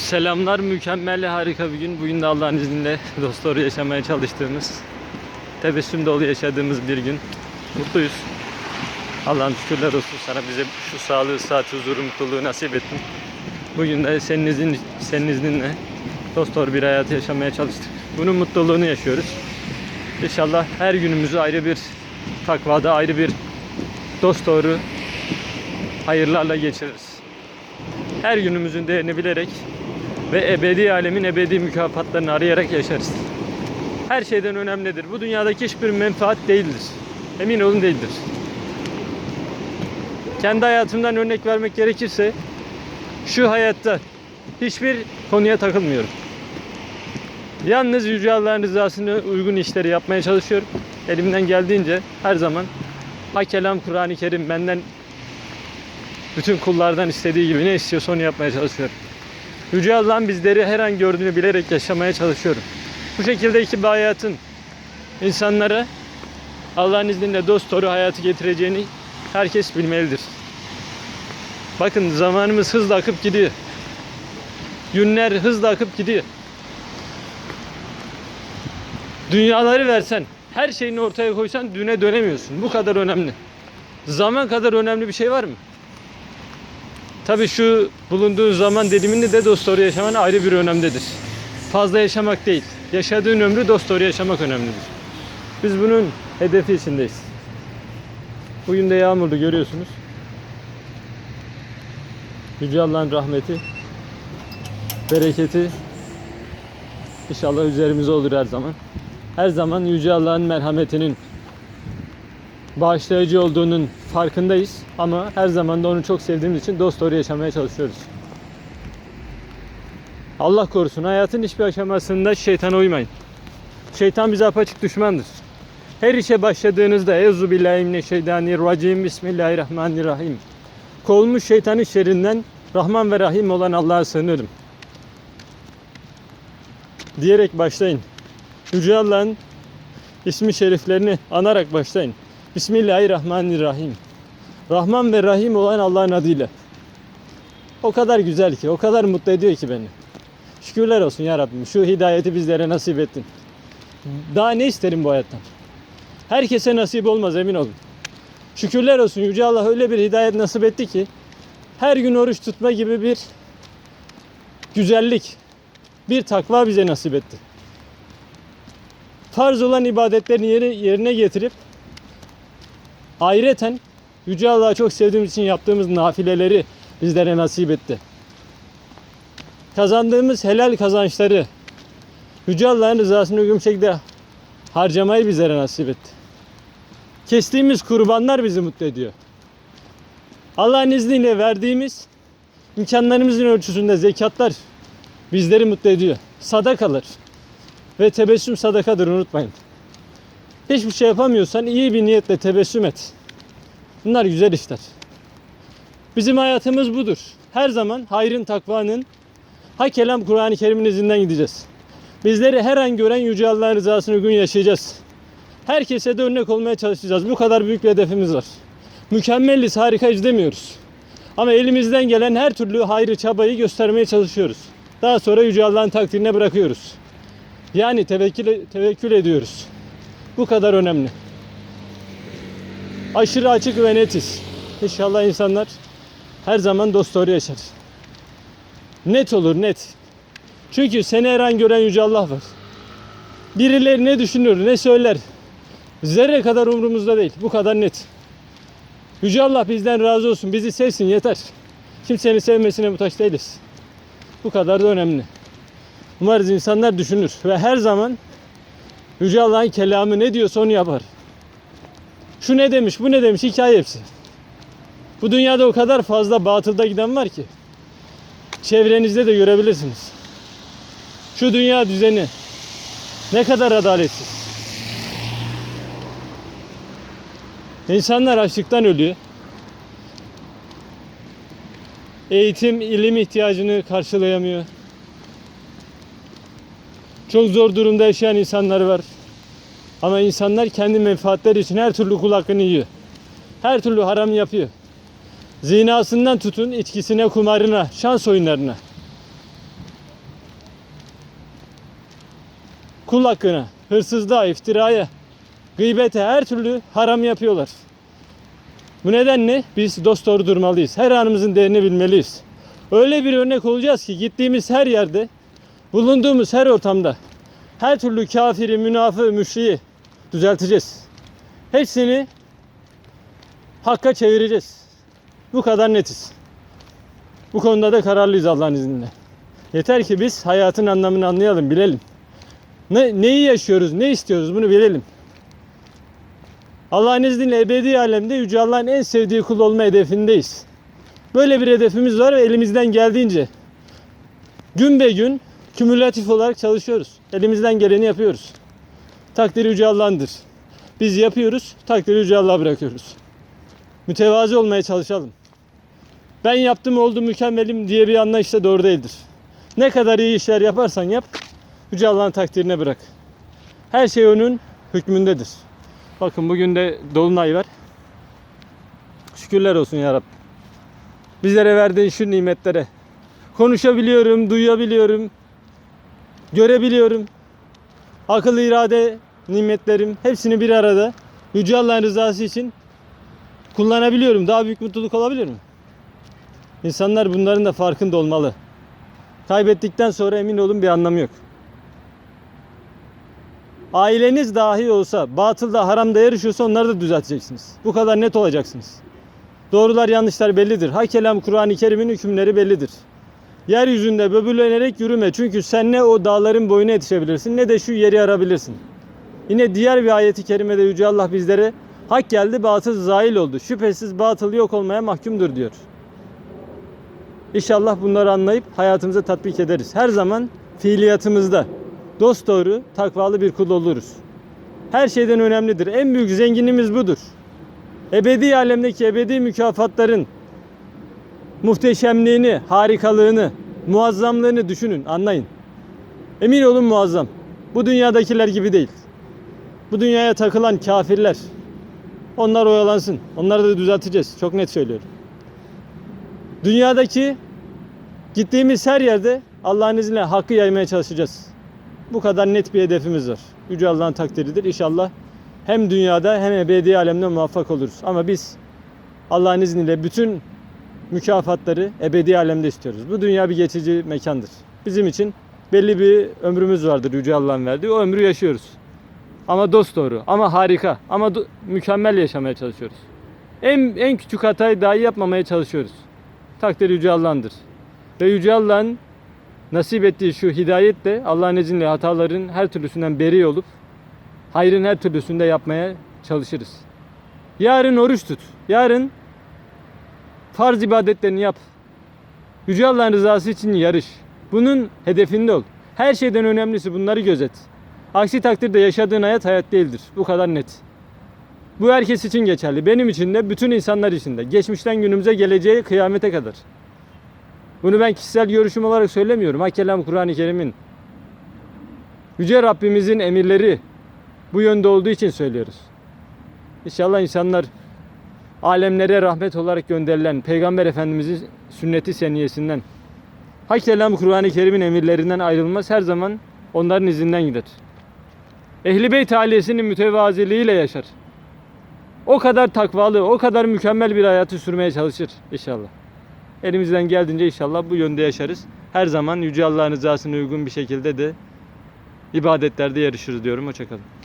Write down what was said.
Selamlar, mükemmel, harika bir gün. Bugün de Allah'ın izniyle dost yaşamaya çalıştığımız, tebessüm dolu yaşadığımız bir gün. Mutluyuz. Allah'ım şükürler olsun sana bize şu sağlığı, saat, huzuru, mutluluğu nasip ettin. Bugün de senin, izin, senin izninle dost bir hayat yaşamaya çalıştık. Bunun mutluluğunu yaşıyoruz. İnşallah her günümüzü ayrı bir takvada, ayrı bir dost doğru hayırlarla geçiririz her günümüzün değerini bilerek ve ebedi alemin ebedi mükafatlarını arayarak yaşarız. Her şeyden önemlidir. Bu dünyadaki hiçbir menfaat değildir. Emin olun değildir. Kendi hayatımdan örnek vermek gerekirse şu hayatta hiçbir konuya takılmıyorum. Yalnız Yüce Allah'ın rızasına uygun işleri yapmaya çalışıyorum. Elimden geldiğince her zaman ha kelam Kur'an-ı Kerim benden bütün kullardan istediği gibi ne istiyorsa onu yapmaya çalışıyorum. Yüce Allah'ın bizleri her an gördüğünü bilerek yaşamaya çalışıyorum. Bu şekilde iki hayatın insanlara Allah'ın izniyle dost doğru hayatı getireceğini herkes bilmelidir. Bakın zamanımız hızla akıp gidiyor. Günler hızla akıp gidiyor. Dünyaları versen, her şeyini ortaya koysan düne dönemiyorsun. Bu kadar önemli. Zaman kadar önemli bir şey var mı? Tabii şu bulunduğun zaman dilimini de dost doğru yaşaman ayrı bir önemdedir. Fazla yaşamak değil. Yaşadığın ömrü dost doğru yaşamak önemlidir. Biz bunun hedefi içindeyiz. Bugün de yağmurlu görüyorsunuz. Yüce Allah'ın rahmeti, bereketi inşallah üzerimize olur her zaman. Her zaman Yüce Allah'ın merhametinin bağışlayıcı olduğunun farkındayız ama her zaman da onu çok sevdiğimiz için dost doğru yaşamaya çalışıyoruz. Allah korusun hayatın hiçbir aşamasında şeytana uymayın. Şeytan bize apaçık düşmandır. Her işe başladığınızda Euzu billahi mineşşeytanirracim Bismillahirrahmanirrahim. Kovulmuş şeytanın şerrinden Rahman ve Rahim olan Allah'a sığınırım. Diyerek başlayın. Yüce Allah'ın ismi şeriflerini anarak başlayın. Bismillahirrahmanirrahim. Rahman ve Rahim olan Allah'ın adıyla. O kadar güzel ki, o kadar mutlu ediyor ki beni. Şükürler olsun ya Rabbim. Şu hidayeti bizlere nasip ettin. Daha ne isterim bu hayattan? Herkese nasip olmaz emin olun. Şükürler olsun Yüce Allah öyle bir hidayet nasip etti ki her gün oruç tutma gibi bir güzellik, bir takva bize nasip etti. Farz olan ibadetlerini yerine getirip Ayreten Yüce Allah'ı çok sevdiğimiz için yaptığımız nafileleri bizlere nasip etti. Kazandığımız helal kazançları Yüce Allah'ın rızasını uygun şekilde harcamayı bizlere nasip etti. Kestiğimiz kurbanlar bizi mutlu ediyor. Allah'ın izniyle verdiğimiz imkanlarımızın ölçüsünde zekatlar bizleri mutlu ediyor. Sadakalar ve tebessüm sadakadır unutmayın. Hiçbir şey yapamıyorsan iyi bir niyetle tebessüm et. Bunlar güzel işler. Bizim hayatımız budur. Her zaman hayrın, takvanın, ha kelam Kur'an-ı Kerim'in izinden gideceğiz. Bizleri her an gören Yüce Allah'ın rızasını gün yaşayacağız. Herkese de örnek olmaya çalışacağız. Bu kadar büyük bir hedefimiz var. Mükemmeliz, harikayız demiyoruz. Ama elimizden gelen her türlü hayrı, çabayı göstermeye çalışıyoruz. Daha sonra Yüce Allah'ın takdirine bırakıyoruz. Yani tevekkül, tevekkül ediyoruz. Bu kadar önemli. Aşırı açık ve netiz. İnşallah insanlar her zaman dost doğru yaşar. Net olur net. Çünkü seni her an gören Yüce Allah var. Birileri ne düşünür, ne söyler. Zerre kadar umurumuzda değil. Bu kadar net. Yüce Allah bizden razı olsun. Bizi sevsin yeter. Kimsenin sevmesine muhtaç değiliz. Bu kadar da önemli. Umarız insanlar düşünür ve her zaman Yüce Allah'ın kelamı ne diyorsa onu yapar. Şu ne demiş, bu ne demiş hikaye hepsi. Bu dünyada o kadar fazla batılda giden var ki. Çevrenizde de görebilirsiniz. Şu dünya düzeni ne kadar adaletsiz. İnsanlar açlıktan ölüyor. Eğitim, ilim ihtiyacını karşılayamıyor. Çok zor durumda yaşayan insanlar var. Ama insanlar kendi menfaatleri için her türlü kul hakkını yiyor. Her türlü haram yapıyor. Zinasından tutun içkisine, kumarına, şans oyunlarına. Kul hakkına, hırsızlığa, iftiraya, gıybete her türlü haram yapıyorlar. Bu nedenle biz dost doğru durmalıyız. Her anımızın değerini bilmeliyiz. Öyle bir örnek olacağız ki gittiğimiz her yerde bulunduğumuz her ortamda her türlü kafiri, münafığı, müşriği düzelteceğiz. Hepsini hakka çevireceğiz. Bu kadar netiz. Bu konuda da kararlıyız Allah'ın izniyle. Yeter ki biz hayatın anlamını anlayalım, bilelim. Ne, neyi yaşıyoruz, ne istiyoruz bunu bilelim. Allah'ın izniyle ebedi alemde Yüce Allah'ın en sevdiği kul olma hedefindeyiz. Böyle bir hedefimiz var ve elimizden geldiğince gün be gün kümülatif olarak çalışıyoruz. Elimizden geleni yapıyoruz. Takdiri Yüce Allah'ındır. Biz yapıyoruz, takdiri Yüce Allah'a bırakıyoruz. Mütevazi olmaya çalışalım. Ben yaptım oldu mükemmelim diye bir anlayış da doğru değildir. Ne kadar iyi işler yaparsan yap, Yüce Allah'ın takdirine bırak. Her şey onun hükmündedir. Bakın bugün de dolunay var. Şükürler olsun ya. Bizlere verdiğin şu nimetlere. Konuşabiliyorum, duyabiliyorum, görebiliyorum. Akıl, irade, nimetlerim hepsini bir arada Yüce Allah'ın rızası için kullanabiliyorum. Daha büyük mutluluk olabilir mi? İnsanlar bunların da farkında olmalı. Kaybettikten sonra emin olun bir anlamı yok. Aileniz dahi olsa batılda haramda yarışıyorsa onları da düzelteceksiniz. Bu kadar net olacaksınız. Doğrular yanlışlar bellidir. Ha kelam Kur'an-ı Kerim'in hükümleri bellidir. Yeryüzünde böbürlenerek yürüme. Çünkü sen ne o dağların boyuna yetişebilirsin ne de şu yeri arabilirsin. Yine diğer bir ayeti kerimede Yüce Allah bizlere hak geldi batıl zail oldu. Şüphesiz batıl yok olmaya mahkumdur diyor. İnşallah bunları anlayıp hayatımıza tatbik ederiz. Her zaman fiiliyatımızda dost doğru, takvalı bir kul oluruz. Her şeyden önemlidir. En büyük zenginliğimiz budur. Ebedi alemdeki ebedi mükafatların muhteşemliğini, harikalığını, muazzamlığını düşünün, anlayın. Emin olun muazzam. Bu dünyadakiler gibi değil. Bu dünyaya takılan kafirler. Onlar oyalansın. Onları da düzelteceğiz. Çok net söylüyorum. Dünyadaki gittiğimiz her yerde Allah'ın izniyle hakkı yaymaya çalışacağız. Bu kadar net bir hedefimiz var. Yüce Allah'ın takdiridir. İnşallah hem dünyada hem ebedi alemde muvaffak oluruz. Ama biz Allah'ın izniyle bütün mükafatları ebedi alemde istiyoruz. Bu dünya bir geçici mekandır. Bizim için belli bir ömrümüz vardır Yüce Allah'ın verdiği. O ömrü yaşıyoruz. Ama dost doğru, ama harika, ama do- mükemmel yaşamaya çalışıyoruz. En, en küçük hatayı dahi yapmamaya çalışıyoruz. Takdir Yüce Allah'ındır. Ve Yüce Allah'ın nasip ettiği şu hidayet de Allah'ın izniyle hataların her türlüsünden beri olup hayrın her türlüsünde yapmaya çalışırız. Yarın oruç tut. Yarın farz ibadetlerini yap. Yüce Allah'ın rızası için yarış. Bunun hedefinde ol. Her şeyden önemlisi bunları gözet. Aksi takdirde yaşadığın hayat hayat değildir. Bu kadar net. Bu herkes için geçerli. Benim için de bütün insanlar için de. Geçmişten günümüze geleceği kıyamete kadar. Bunu ben kişisel görüşüm olarak söylemiyorum. Ha kelam Kur'an-ı Kerim'in. Yüce Rabbimizin emirleri bu yönde olduğu için söylüyoruz. İnşallah insanlar alemlere rahmet olarak gönderilen Peygamber Efendimizin sünneti seniyesinden ha kelam Kur'an-ı Kerim'in emirlerinden ayrılmaz her zaman onların izinden gider. Ehli Beyt ailesinin mütevaziliğiyle yaşar. O kadar takvalı, o kadar mükemmel bir hayatı sürmeye çalışır inşallah. Elimizden geldiğince inşallah bu yönde yaşarız. Her zaman Yüce Allah'ın rızasına uygun bir şekilde de ibadetlerde yarışırız diyorum. Hoşçakalın.